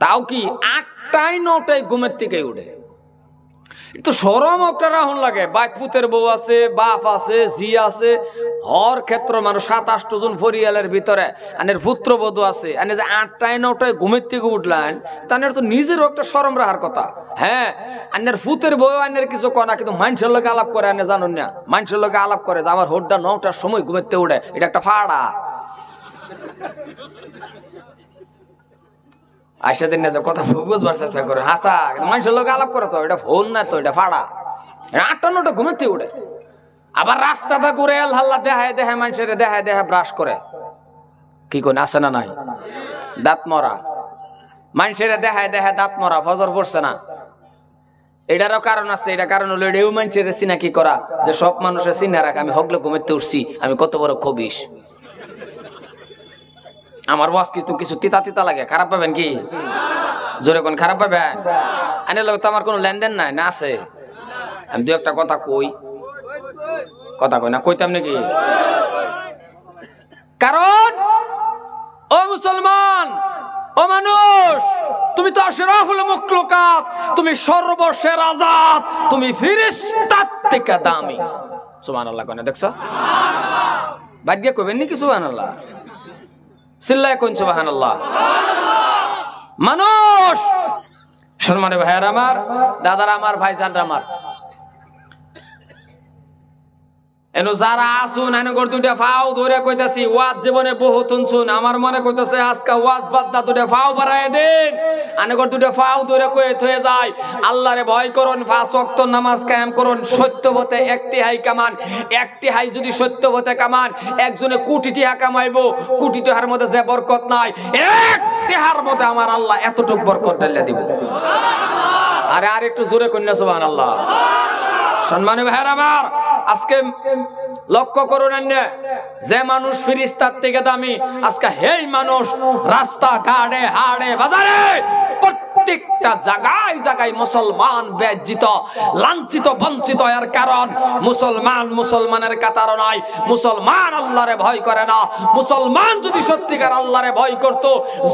তাও কি আটটাই নটায় ঘুমের থেকে উঠে? তো সরম একটা রাহুল লাগে। বাইক পুতের বউ আছে, বাপ আছে জি আছে। হর ক্ষেত্র মানুষ সাত আষ্ট জন পরিয়ালের ভিতরে। আনের পুত্রবধূ আছে। আনে যে আটটায় নটায় ঘুমের থেকে উঠলেন তাদের তো নিজেরও একটা সরম রাখার কথা। হ্যাঁ আনের ফুতের বউ আনের কিছু কনা, কিন্তু মানুষের লোকে আলাপ করে আনে, জানুন না। মানুষের লোকে আলাপ করে যে আমার হোড্ডা নটার সময় ঘুমের থেকে উঠে। এটা একটা ফাড়া। আইসা দিন যে কথা বুঝবার চেষ্টা করে। হাসা মানুষের লোক আলাপ করে তো, এটা ফোন না তো, এটা ফাড়া। এটা আটটা নটা ঘুমেতে উঠে। আবার রাস্তাটা ঘুরে হাল্লা দেখায় দেখায় মানুষের দেখায় দেখায় ব্রাশ করে। কি কোন আছে না নাই? দাঁত মরা। মানুষের দেখায় দেখায় দাঁত মরা, ফজর পড়ছে না। এটারও কারণ আছে, এটা কারণ হলো এটাও মানুষের চিনাকি করা, যে সব মানুষের চিনে রাখ, আমি হগলে ঘুমেতে উঠছি, আমি কত বড় খবিস আমার বস কিছু কিছু তিতা তিতা লাগে, খারাপ পাবেন কি? জোরে কোন খারাপ পাবেন? আনে লোক তো আমার কোনো লেনদেন নাই, না আছে। আমি দু একটা কথা কই। কথা কই না, কইতাম নাকি? কারণ, ও মুসলমান, ও মানুষ, তুমি তো আশরাফুল মুখলুকাত, তুমি সর্বশের আজাদ, তুমি ফিরিস্তার থেকে দামি। সুবহানাল্লাহ কোনে দেখছ? দিয়ে কইবেন নাকি সুবহানাল্লাহ? চিল্লায় কোন মানুষ! সম্মানে ভাইয়ার আমার দাদার আমার ভাইজান আমার। এনো যারা আসুন এনে গর দুইটা ফাও ধরে কইতাছি, ওয়াজ জীবনে বহুত শুন আমার মনে কইতাছে, আজকে ওয়াজ বাদ্দা দুইটা ফাও বাড়ায় দেন। আনে গর দুইটা ফাও ধরে কয়ে থয়ে যায়। আল্লাহরে ভয় করুন, পাঁচ ওয়াক্ত নামাজ কায়েম করুন। সত্য পথে একটি হাই কামান, একটি হাই যদি সত্য পথে কামান, একজনে কোটি টিহা কামাইবো। কোটি টিহার মধ্যে যে বরকত নাই, এক টিহার মধ্যে আমার আল্লাহ এতটুক বরকত ঢেলে দিব। আরে আর একটু জোরে কন্যা, সুবহানাল্লাহ। সম্মানী ভাইয়ের আমার আজকে লক্ষ্য করুন যে মানুষ ফিরিস্তার থেকে দামি, আজকে হেই মানুষ রাস্তা ঘাটে হাড়ে বাজারে প্রত্যেকটা জায়গায় জায়গায় মুসলমান বেজ্জিত লাঞ্ছিত, বঞ্চিত এর কারণ। মুসলমান মুসলমানের কাতারও নয়। মুসলমান আল্লাহরে ভয় করে না। মুসলমান যদি সত্যিকার আল্লাহরে ভয় করত,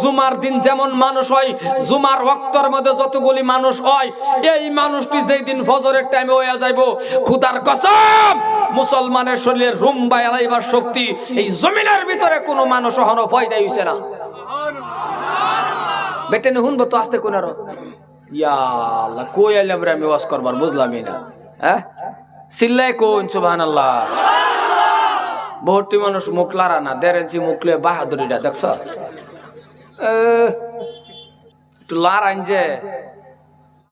জুমার দিন যেমন মানুষ হয়, জুমার রক্তর মধ্যে যতগুলি মানুষ হয়, এই মানুষটি যেই দিন ফজরের টাইমে হয়ে যাইব, খুদার কসম, মুসলমানের শরীরে রুম্বা এলাইবার শক্তি, এই জমিনের ভিতরে কোনো মানুষ হন ফয়দা হইছে না। বেটেনে শুনব তো আসতে কোন আর। ইয়া আল্লাহ, কই আইলাম রে আমি ওয়াজ করবার বুঝলামই না। হ্যাঁ? সিল্লাই কোন সুবহানাল্লাহ। বহুতটি মানুষ মুখ লারা না, দেড় ইঞ্চি মুখলে বাহাদুরিটা দেখছ? একটু লার আইন যে।